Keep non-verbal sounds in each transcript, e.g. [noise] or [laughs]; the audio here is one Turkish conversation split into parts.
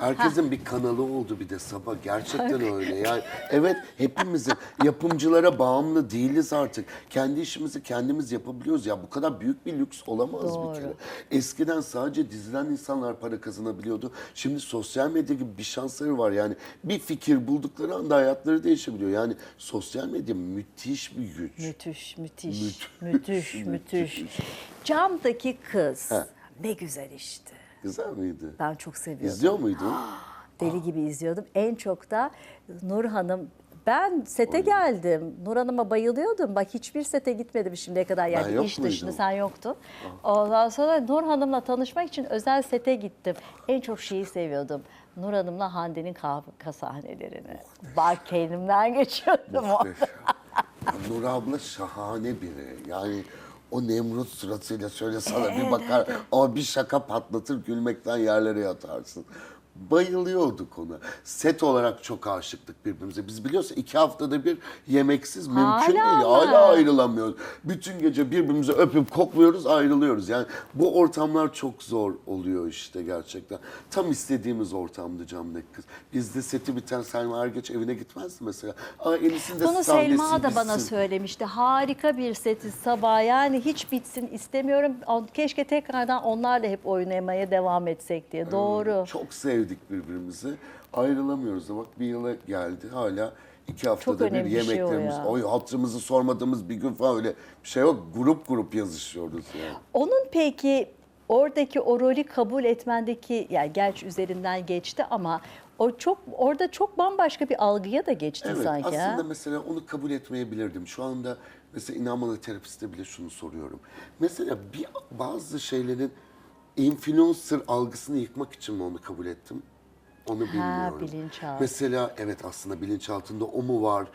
Herkesin bir kanalı oldu bir de sabah. Gerçekten öyle. Yani evet hepimizin yapımcılara bağımlı değiliz artık. Kendi işimizi kendimiz yapabiliyoruz. Ya bu kadar büyük bir lüks olamaz Doğru. bir kere. Eskiden sadece diziden insanlar para kazanabiliyordu. Şimdi sosyal medya gibi bir şansları var. Yani bir fikir buldukları anda hayatları değişebiliyor. Yani sosyal medya müthiş bir güç. Müthiş, müthiş, Müthiş, müthiş. Camdaki kız He. ne güzel işte. Güzel miydi? Ben çok seviyordum. İzliyor muydun? [gasps] Deli gibi izliyordum. En çok da Nur Hanım ben sete geldim. Nur Hanım'a bayılıyordum. Bak hiçbir sete gitmedim şimdiye kadar. Yani yok iş dışında muydum? sen yoktun. Ondan sonra Nur Hanım'la tanışmak için özel sete gittim. En çok şeyi seviyordum. Nur Hanım'la Hande'nin kahve sahnelerini. Bak kendimden geçiyordum. Muhteşem. Ya Nur abla şahane biri. Yani o Nemrut suratıyla şöyle sana bir bakar ama bir şaka patlatır gülmekten yerlere yatarsın. Bayılıyorduk ona. Set olarak çok aşıktık birbirimize. Biz biliyorsun iki haftada bir yemeksiz mümkün Hala değil. mı? Hala ayrılamıyoruz. Bütün gece birbirimizi öpüp kokluyoruz ayrılıyoruz. Yani bu ortamlar çok zor oluyor işte gerçekten. Tam istediğimiz ortamdı Camdaki kız. Bizde seti biten Selma Ergeç evine gitmezdi mesela. Aa Enis'in de Bunu sahnesi Selma da bana bitsin. söylemişti. Harika bir seti sabah yani hiç bitsin istemiyorum. Keşke tekrardan onlarla hep oynamaya devam etsek diye. Doğru. Çok sevdik birbirimizi. Ayrılamıyoruz da bak bir yıla geldi hala iki haftada bir önemli bir şey o yemeklerimiz. ya. Oy hatırımızı sormadığımız bir gün falan öyle bir şey yok. Grup grup yazışıyoruz yani. Onun peki oradaki o rolü kabul etmendeki yani gerçi üzerinden geçti ama o çok orada çok bambaşka bir algıya da geçti Evet sanki. ha? aslında mesela onu kabul etmeyebilirdim. Şu anda mesela inanmalı terapiste bile şunu soruyorum. Mesela bir bazı şeylerin influencer algısını yıkmak için mi onu kabul ettim? Onu bilmiyorum. bilinçaltı. Mesela evet aslında bilinçaltında o mu var?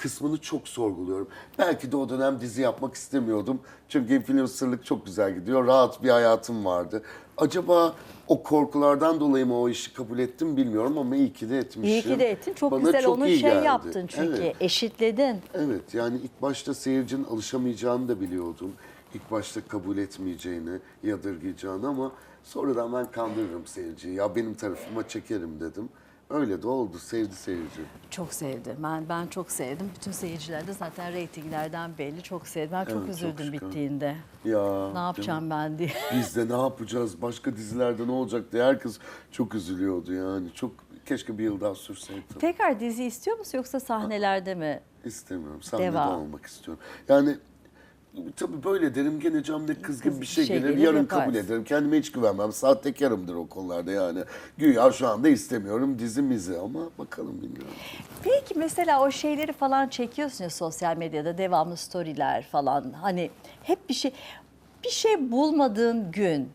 kısmını çok sorguluyorum. Belki de o dönem dizi yapmak istemiyordum. Çünkü influencerlık çok güzel gidiyor. Rahat bir hayatım vardı. Acaba o korkulardan dolayı mı o işi kabul ettim bilmiyorum ama iyi ki de etmişim. İyi ki de ettin. Çok Bana güzel onu iyi şey geldi. yaptın çünkü Evet. eşitledin. Evet yani ilk başta seyircinin alışamayacağını da biliyordum. İlk başta kabul etmeyeceğini, yadırgayacağını ama sonradan ben kandırırım seyirciyi. Ya benim tarafıma çekerim dedim. Öyle de oldu. Sevdi seyirci. Çok sevdi. Ben ben çok sevdim. Bütün seyirciler de zaten reytinglerden belli çok sevdi. Ben çok Evet, çok üzüldüm şükür. bittiğinde. Ya Ne yapacağım ben diye. [laughs] Biz de ne yapacağız? Başka dizilerde ne olacak diye herkes çok üzülüyordu yani. Çok keşke bir yıl daha sürseydi. Tekrar dizi istiyor musun yoksa sahnelerde mi? İstemiyorum. Sahnede Devam. olmak istiyorum. Yani tabii böyle derim gene camda kız gibi bir şey, şey gelir. yarın yaparsın. kabul ederim. Kendime hiç güvenmem. Sahtekarımdır o konularda yani. Güya şu anda istemiyorum dizi mizi ama bakalım bilmiyorum. Peki mesela o şeyleri falan çekiyorsun ya sosyal medyada devamlı storyler falan. Hani hep bir şey bir şey bulmadığın gün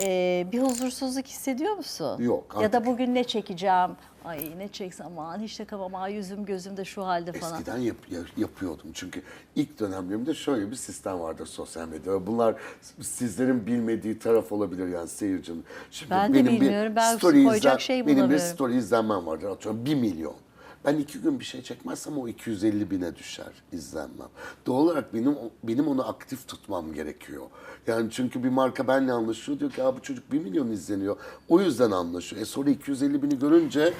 e, bir huzursuzluk hissediyor musun? Yok, Ya da artık- bugün ne çekeceğim? Ay ne çeksem aman hiç de kafam ay yüzüm gözüm de şu halde falan. Eskiden yap- ya- yapıyordum çünkü ilk dönemlerimde şöyle bir sistem vardır sosyal medyada. Bunlar sizlerin bilmediği taraf olabilir yani seyircinin. Şimdi Ben de bilmiyorum. Ben koyacak şey Benim bir bulamıyorum. story izlenmem vardır atıyorum 1 milyon. Ben iki gün bir şey çekmezsem o 250 bine düşer izlenmem. Doğal olarak benim benim onu aktif tutmam gerekiyor. Yani çünkü bir marka benimle anlaşıyor diyor ki bu çocuk 1 milyon izleniyor. O yüzden anlaşıyor. E sonra 250 bini görünce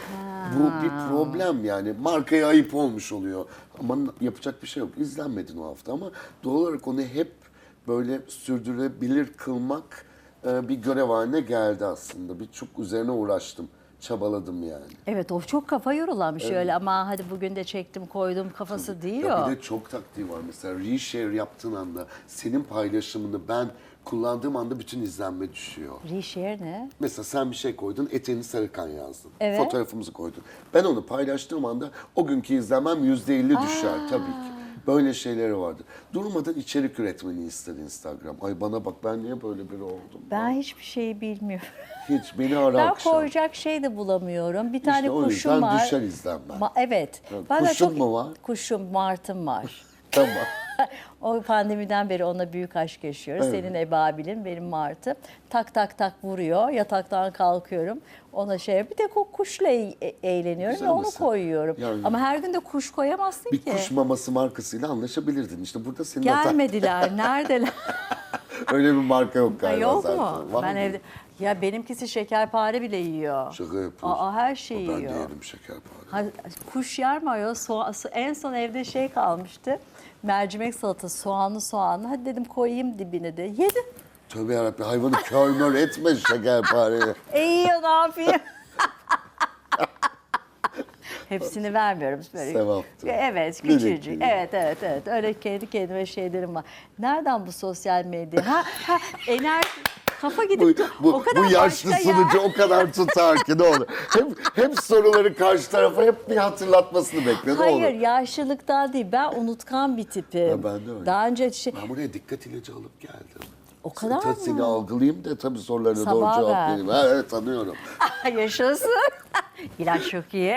bu bir problem yani. Markaya ayıp olmuş oluyor. Ama yapacak bir şey yok. İzlenmedin o hafta ama doğal olarak onu hep böyle sürdürebilir kılmak e, bir görev haline geldi aslında. Bir çok üzerine uğraştım. Çabaladım yani. Evet o çok kafa yorulan bir şey öyle ama hadi bugün de çektim koydum kafası değil Ya o. bir de çok taktiği var mesela reshare yaptığın anda senin paylaşımını ben kullandığım anda bütün izlenme düşüyor. Reshare ne? Mesela sen bir şey koydun, eteğini sarıkan yazdın. Evet. Fotoğrafımızı koydun. Ben onu paylaştığım anda o günkü izlenmem yüzde elli düşer tabii ki. Böyle şeyleri vardır. Durmadan içerik üretmeni ister Instagram. Ay bana bak ben niye böyle biri oldum? Ben hiçbir şeyi bilmiyorum. Hiç beni ara [laughs] Ben akşam. koyacak şey de bulamıyorum. Bir tane o kuşum yüzden var. düşer izlenmen. Ma- evet. Evet, kuşun çok- mu var? Kuşum, martım var. Tamam. [laughs] o pandemiden beri ona büyük aşk yaşıyoruz. Evet. Senin ebabilin, benim martı. Tak tak tak vuruyor. Yataktan kalkıyorum. Ona şey bir tek o kuşla e- eğleniyorum Güzel ve onu mesela. koyuyorum. Yani- Ama her gün de kuş koyamazsın Bir ki. kuş maması markasıyla anlaşabilirdin. İşte burada senin hatan. Gelmediler. [laughs] Neredeler? Öyle bir marka yok galiba yok zaten. mu? Var ben mı? evde Ya benimkisi şekerpare bile yiyor. Şaka yapıyorsun. Aa her şeyi Ben yiyor. yedim şekerpare. Ha, kuş yer mi ayol? Soğa- en son evde şey kalmıştı. Mercimek salatası, soğanlı soğanlı. Hadi dedim koyayım dibine de. Yedi. Tövbe yarabbim hayvanı kör mör etme şekerpareyi. [laughs] E yiyor ne yapayım? [laughs] Hepsini vermiyorum böyle. Sevaptır. Evet, küçücük. minik. Evet, evet, evet. Öyle kendi kendime şeylerim var. Nereden bu sosyal medya? Ha, ha enerji, kafa Bu, gidip bu, o kadar bu yaşlı başka sunucu o kadar tutar ki ne olur. Hep, hep soruları karşı tarafa hep bir hatırlatmasını bekle ne Hayır, olur. yaşlılıktan değil. Ben unutkan bir tipim. Ha, ben de öyle. Daha önce şey, Ben buraya dikkat ilacı alıp geldim. O kadar Seni mı? algılayayım da tabii sorularına doğru cevap ver. vereyim. Ha, evet tanıyorum. [laughs] yaşasın. [laughs] İlaç çok iyi.